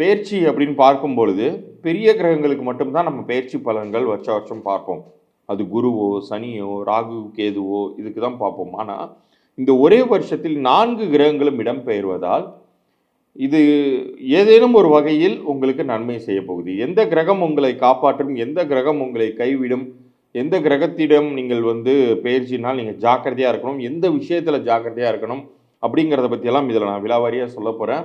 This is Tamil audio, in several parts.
பயிற்சி அப்படின்னு பார்க்கும் பொழுது பெரிய கிரகங்களுக்கு மட்டும்தான் நம்ம பயிற்சி பலன்கள் வருஷ வருஷம் பார்ப்போம். அது குருவோ சனியோ ராகு கேதுவோ இதுக்கு தான் பார்ப்போம். ஆனால் இந்த ஒரே வருஷத்தில் நான்கு கிரகங்களும் இடம்பெயர்வதால் இது ஏதேனும் ஒரு வகையில் உங்களுக்கு நன்மை செய்ய போகுது. எந்த கிரகம் உங்களை காப்பாற்றும் எந்த கிரகம் உங்களை கைவிடும் எந்த கிரகத்திடம் நீங்கள் வந்து பயிற்சினால் நீங்கள் ஜாக்கிரதையாக இருக்கணும் எந்த விஷயத்தில் ஜாக்கிரதையாக இருக்கணும் அப்படிங்கிறத பற்றியெல்லாம் இதில் நான் விலாவாரியாக சொல்ல போகிறேன்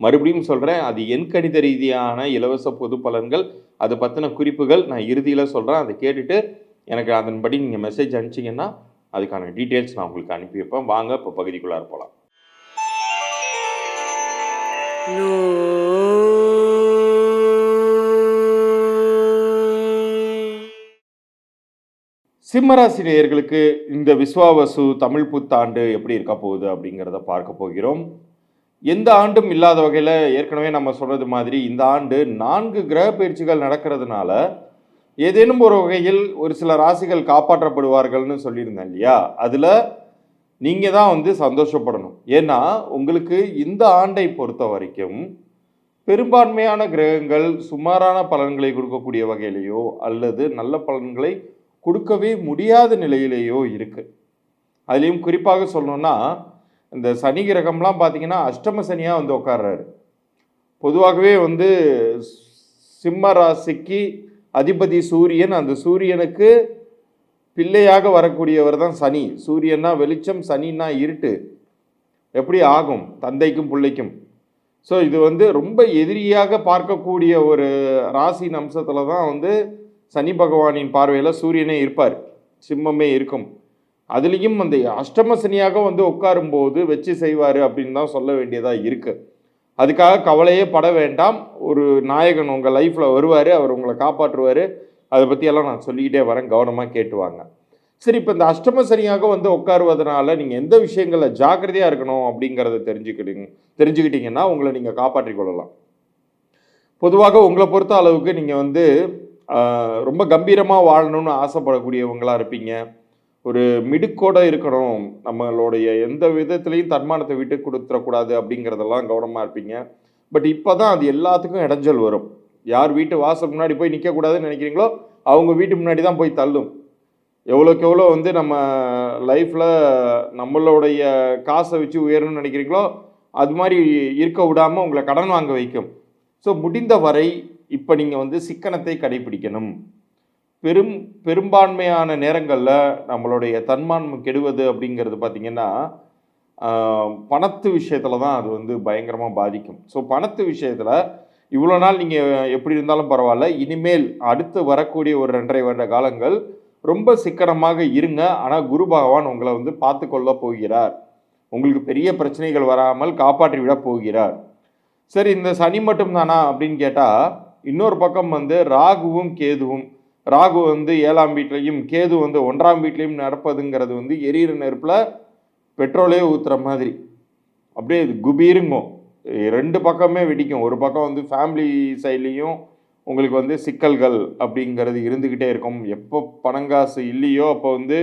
மறுபடியும் சொல்கிறேன் அது என் கணித ரீதியான இலவச பொது பலன்கள் அதை பற்றின குறிப்புகள் நான் இறுதியில் சொல்கிறேன் அதை கேட்டுட்டு எனக்கு அதன்படி நீங்கள் மெசேஜ் அனுப்பிச்சிங்கன்னா அதுக்கான டீட்டெயில்ஸ் நான் உங்களுக்கு அனுப்பி வைப்பேன் வாங்க இப்போ பகுதிக்குள்ளார போகலாம் சிம்மராசி நேயர்களுக்கு இந்த விஸ்வாவசு தமிழ் புத்தாண்டு எப்படி இருக்க போகுது அப்படிங்கிறத பார்க்க போகிறோம். எந்த ஆண்டும் இல்லாத வகையில் ஏற்கனவே நம்ம சொன்னது மாதிரி இந்த ஆண்டு நான்கு கிரக பயிற்சிகள் நடக்கிறதுனால ஏதேனும் ஒரு வகையில் ஒரு சில ராசிகள் காப்பாற்றப்படுவார்கள்னு சொல்லியிருந்தேன் இல்லையா? அதில் நீங்கள் தான் வந்து சந்தோஷப்படணும். ஏன்னா உங்களுக்கு இந்த ஆண்டை பொறுத்த வரைக்கும் பெரும்பான்மையான கிரகங்கள் சுமாரான பலன்களை கொடுக்கக்கூடிய வகையிலேயோ அல்லது நல்ல பலன்களை கொடுக்கவே முடியாத நிலையிலேயோ இருக்குது அதுலேயும் குறிப்பாக சொல்லணும்னா இந்த சனி கிரகம்லாம் பார்த்தீங்கன்னா அஷ்டம சனியாக வந்து உட்கார்றாரு பொதுவாகவே வந்து சிம்ம ராசிக்கு அதிபதி சூரியன் அந்த சூரியனுக்கு பிள்ளையாக வரக்கூடியவர் தான் சனி. சூரியன்னா வெளிச்சம் சனின்னா இருட்டு. எப்படி ஆகும்? தந்தைக்கும் பிள்ளைக்கும். ஸோ இது வந்து ரொம்ப எதிரியாக பார்க்கக்கூடிய ஒரு ராசி அம்சத்தில் தான் வந்து சனி பகவானின் பார்வையில் சூரியனே இருப்பார். சிம்மமே இருக்கும். அதுலேயும் அந்த அஷ்டம சனியாக வந்து உட்காரும்போது வச்சு செய்வார் அப்படின்னு தான் சொல்ல வேண்டியதாக இருக்குது அதுக்காக கவலையே பட வேண்டாம். ஒரு நாயகன் உங்கள் லைஃப்பில் வருவார் அவர் உங்களை காப்பாற்றுவார். அதை பற்றியெல்லாம் நான் சொல்லிக்கிட்டே வரேன் கவனமாக கேட்டுவாங்க சரி இப்போ இந்த அஷ்டம சனியாக வந்து உட்காருவதனால நீங்கள் எந்த விஷயங்களில் ஜாக்கிரதையாக இருக்கணும் அப்படிங்கிறத தெரிஞ்சுக்கிட்டீங்க தெரிஞ்சுக்கிட்டீங்கன்னா உங்களை நீங்கள் காப்பாற்றிக் கொள்ளலாம். பொதுவாக உங்களை பொறுத்த அளவுக்கு நீங்கள் வந்து ரொம்ப கம்பீரமாக வாழணும்னு ஆசைப்படக்கூடியவங்களாக இருப்பீங்க. ஒரு மிடுக்கோட இருக்கணும். நம்மளுடைய எந்த விதத்துலையும் தன்மானத்தை விட்டு கொடுத்துடக்கூடாது அப்படிங்கிறதெல்லாம் கவனமாக இருப்பீங்க. பட் இப்போ தான் அது எல்லாத்துக்கும் இடைஞ்சல் வரும். யார் வீட்டு வாசல் முன்னாடி போய் நிற்கக்கூடாதுன்னு நினைக்கிறீங்களோ அவங்க வீட்டு முன்னாடி தான் போய் தள்ளும். எவ்வளோக்கு எவ்வளோ வந்து நம்ம லைஃப்பில் நம்மளுடைய காசை வச்சு உயரணும்னு நினைக்கிறீங்களோ அது மாதிரி இருக்க விடாமல் உங்களை கடன் வாங்க வைக்கும். ஸோ முடிந்த வரை இப்போ நீங்கள் வந்து சிக்கனத்தை கடைபிடிக்கணும். பெரும் பெரும்பான்மையான நேரங்களில் நம்மளுடைய தன்மான்மை கெடுவது அப்படிங்கிறது பார்த்திங்கன்னா பணத்து விஷயத்தில் தான் அது வந்து பயங்கரமாக பாதிக்கும். ஸோ பணத்து விஷயத்தில் இவ்வளோ நாள் நீங்கள் எப்படி இருந்தாலும் பரவாயில்ல. இனிமேல் அடுத்து வரக்கூடிய ஒரு ரெண்டரை வருட காலங்கள் ரொம்ப சிக்கனமாக இருங்க. ஆனால் குரு பகவான் உங்களை வந்து பார்த்துக்கொள்ள போகிறார். உங்களுக்கு பெரிய பிரச்சனைகள் வராமல் காப்பாற்றி விட போகிறார். சரி இந்த சனி மட்டும் தானா அப்படின்னு கேட்டால் இன்னொரு பக்கம் வந்து ராகுவும் கேதுவும் ராகு வந்து ஏழாம் வீட்லேயும் கேது வந்து ஒன்றாம் வீட்லேயும் நடப்பதுங்கிறது வந்து எரியிற நெருப்பில் பெட்ரோலே ஊற்றுற மாதிரி. அப்படியே இது குபீருங்கும் ரெண்டு பக்கமே வெடிக்கும். ஒரு பக்கம் வந்து ஃபேமிலி சைட்லேயும் உங்களுக்கு வந்து சிக்கல்கள் அப்படிங்கிறது இருந்துக்கிட்டே இருக்கும். எப்போ பணங்காசு இல்லையோ அப்போ வந்து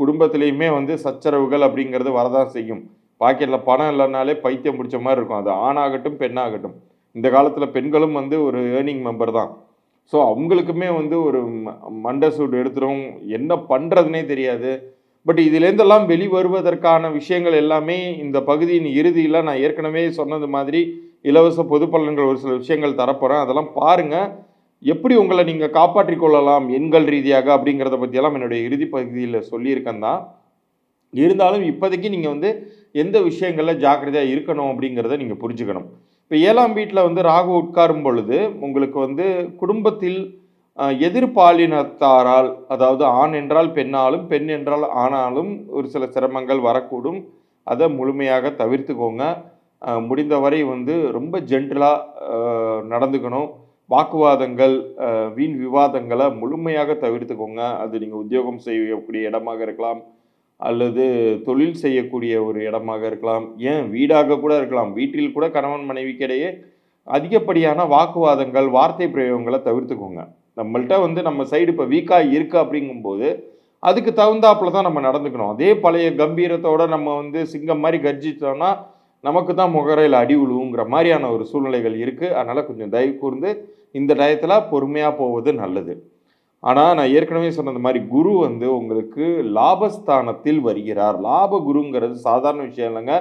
குடும்பத்திலையுமே வந்து சச்சரவுகள் அப்படிங்கிறது வரதான் செய்யும். பாக்கெட்டில் பணம் இல்லைனாலே பைத்தியம் பிடிச்ச மாதிரி இருக்கும். அது ஆணாகட்டும் பெண்ணாகட்டும். இந்த காலத்தில் பெண்களும் வந்து ஒரு ஏர்னிங் மெம்பர் தான். ஸோ அவங்களுக்குமே வந்து ஒரு ம- மண்டை சூடு எடுத்துரும். என்ன பண்ணுறதுனே தெரியாது. பட் இதுலேருந்தெல்லாம் வெளி வருவதற்கான விஷயங்கள் எல்லாமே இந்த பகுதியின் இறுதியில் நான் ஏற்கனவே சொன்னது மாதிரி இலவச பொது பலன்கள் ஒரு சில விஷயங்கள் தரப்போகிறேன் அதெல்லாம் பாருங்கள் எப்படி உங்களை நீங்கள் காப்பாற்றிக் கொள்ளலாம் எண்கள் ரீதியாக அப்படிங்கிறத பற்றியெல்லாம் என்னுடைய இறுதி பகுதியில் சொல்லியிருக்கேன் தான். இருந்தாலும் இப்போதைக்கு நீங்கள் வந்து எந்த விஷயங்களில் ஜாக்கிரதையாக இருக்கணும் அப்படிங்கிறத நீங்கள் புரிஞ்சுக்கணும். இப்போ ஏழாம் வீட்டில் வந்து ராகு உட்காரும் பொழுது உங்களுக்கு வந்து குடும்பத்தில் எதிர்பாலினத்தாரால் அதாவது ஆண் என்றால் பெண்ணாலும் பெண் என்றால் ஆனாலும் ஒரு சில சிரமங்கள் வரக்கூடும். அதை முழுமையாக தவிர்த்துக்கோங்க. முடிந்தவரை வந்து ரொம்ப ஜென்டலாக நடந்துக்கணும். வாக்குவாதங்கள் வீண் விவாதங்களை முழுமையாக தவிர்த்துக்கோங்க. அது நீங்கள் உத்தியோகம் செய்யக்கூடிய இடமாக இருக்கலாம். அல்லது தொழில் செய்யக்கூடிய ஒரு இடமாக இருக்கலாம் ஏன் வீடாக கூட இருக்கலாம் வீட்டில் கூட கணவன் மனைவிக்கிடையே அதிகப்படியான வாக்குவாதங்கள் வார்த்தை பிரயோகங்களை தவிர்த்துக்கோங்க. நம்மள்கிட்ட வந்து நம்ம சைடு இப்போ வீக்காக இருக்கு அப்படிங்கும்போது அதுக்கு தகுந்தாப்புல தான் நம்ம நடந்துக்கணும். அதே பழைய கம்பீரத்தோட நம்ம வந்து சிங்கம் மாதிரி கர்ஜித்தோம்னா நமக்கு தான் முகரையில் அடி விழுவுங்கிற மாதிரியான ஒரு சூழ்நிலைகள் இருக்குது அதனால் கொஞ்சம் தயவு கூர்ந்து இந்த டயத்தில் பொறுமையாக போவது நல்லது. ஆனால் நான் ஏற்கனவே சொன்னது மாதிரி குரு வந்து உங்களுக்கு லாபஸ்தானத்தில் வருகிறார். லாப குருங்கிறது சாதாரண விஷயம் இல்லைங்க.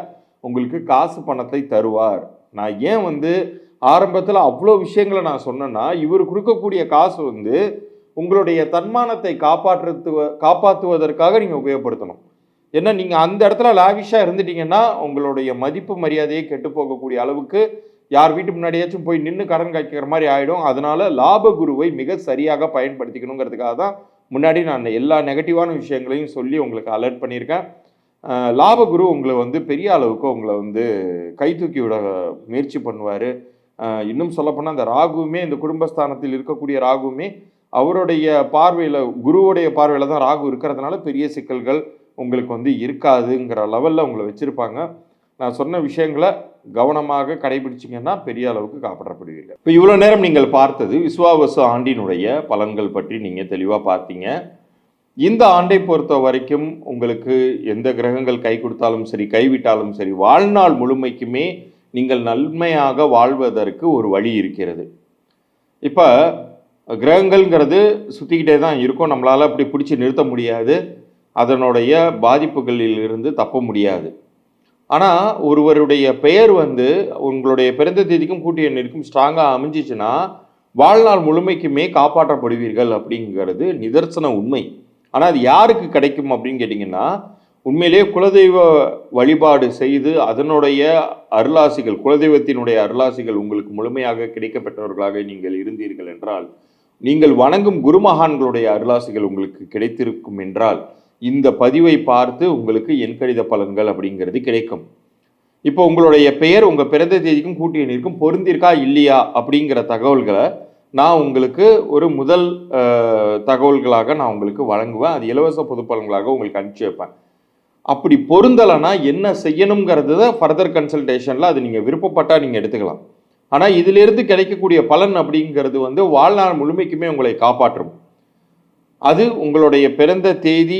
உங்களுக்கு காசு பணத்தை தருவார். நான் ஏன் வந்து ஆரம்பத்தில் அவ்வளோ விஷயங்களை நான் சொன்னேன்னா இவர் கொடுக்கக்கூடிய காசு வந்து உங்களுடைய தன்மானத்தை காப்பாற்றுவ காப்பாற்றுவதற்காக நீங்கள் உபயோகப்படுத்தணும். ஏன்னா நீங்கள் அந்த இடத்துல லாவிஷாக இருந்துட்டீங்கன்னா உங்களுடைய மதிப்பு மரியாதையை கெட்டு போகக்கூடிய அளவுக்கு யார் வீட்டு முன்னாடியாச்சும் போய் நின்று கடன் காய்க்கிற மாதிரி ஆகிடும் அதனால லாப குருவை மிக சரியாக பயன்படுத்திக்கணுங்கிறதுக்காக தான் முன்னாடி நான் எல்லா நெகட்டிவான விஷயங்களையும் சொல்லி உங்களுக்கு அலர்ட் பண்ணியிருக்கேன். லாப குரு உங்களை வந்து பெரிய அளவுக்கு உங்களை வந்து கை தூக்கி விட முயற்சி பண்ணுவார். இன்னும் சொல்லப்போனால் அந்த ராகுவுமே இந்த குடும்பஸ்தானத்தில் இருக்கக்கூடிய ராகுவுமே அவருடைய பார்வையில் குருவுடைய பார்வையில் தான் ராகு இருக்கிறதுனால பெரிய சிக்கல்கள் உங்களுக்கு வந்து இருக்காதுங்கிற லெவலில் உங்களை வச்சுருப்பாங்க. நான் சொன்ன விஷயங்களை கவனமாக கடைபிடிச்சிங்கன்னா பெரிய அளவுக்கு காப்பாற்றப்படுவீர்கள். இப்போ இவ்வளோ நேரம் நீங்கள் பார்த்தது விஸ்வாவச ஆண்டினுடைய பலன்கள் பற்றி நீங்கள் தெளிவாக பார்த்தீங்க. இந்த ஆண்டை பொறுத்த வரைக்கும் உங்களுக்கு எந்த கிரகங்கள் கை கொடுத்தாலும் சரி கைவிட்டாலும் சரி வாழ்நாள் முழுமைக்குமே நீங்கள் நன்மையாக வாழ்வதற்கு ஒரு வழி இருக்கிறது. இப்போ கிரகங்கள்ங்கிறது சுற்றிக்கிட்டே தான் இருக்கும். நம்மளால் அப்படி பிடிச்சி நிறுத்த முடியாது. அதனுடைய பாதிப்புகளில் இருந்து தப்ப முடியாது. ஆனால் ஒருவருடைய பெயர் வந்து உங்களுடைய பிறந்த தேதிக்கும் கூட்டி எண்ணிற்கும் ஸ்ட்ராங்காக அமைஞ்சிச்சுன்னா வாழ்நாள் முழுமைக்குமே காப்பாற்றப்படுவீர்கள் அப்படிங்கிறது நிதர்சன உண்மை. ஆனால் அது யாருக்கு கிடைக்கும் அப்படின்னு கேட்டிங்கன்னா உண்மையிலேயே குலதெய்வ வழிபாடு செய்து அதனுடைய அருளாசிகள் குலதெய்வத்தினுடைய அருளாசிகள் உங்களுக்கு முழுமையாக கிடைக்கப்பெற்றவர்களாக நீங்கள் இருந்தீர்கள் என்றால் நீங்கள் வணங்கும் குருமகான்களுடைய அருளாசிகள் உங்களுக்கு கிடைத்திருக்கும் என்றால் இந்த பதிவை பார்த்து உங்களுக்கு எண்கணித பலன்கள் அப்படிங்கிறது கிடைக்கும். இப்போ உங்களுடைய பெயர் உங்கள் பிறந்த தேதிக்கும் கூட்டி எண்ணிற்கும் பொருந்திருக்கா இல்லையா அப்படிங்கிற தகவல்களை நான் உங்களுக்கு ஒரு முதல் தகவல்களாக நான் உங்களுக்கு வழங்குவேன். அது இலவச பொது பலன்களாக உங்களுக்கு அனுப்பிச்சி வைப்பேன். அப்படி பொருந்தலைன்னா என்ன செய்யணுங்கிறது தான் ஃபர்தர் கன்சல்டேஷனில் அது நீங்கள் விருப்பப்பட்டால் நீங்கள் எடுத்துக்கலாம். ஆனால் இதிலிருந்து கிடைக்கக்கூடிய பலன் அப்படிங்கிறது வந்து வாழ்நாள் முழுமைக்குமே உங்களை காப்பாற்றும். அது உங்களுடைய பிறந்த தேதி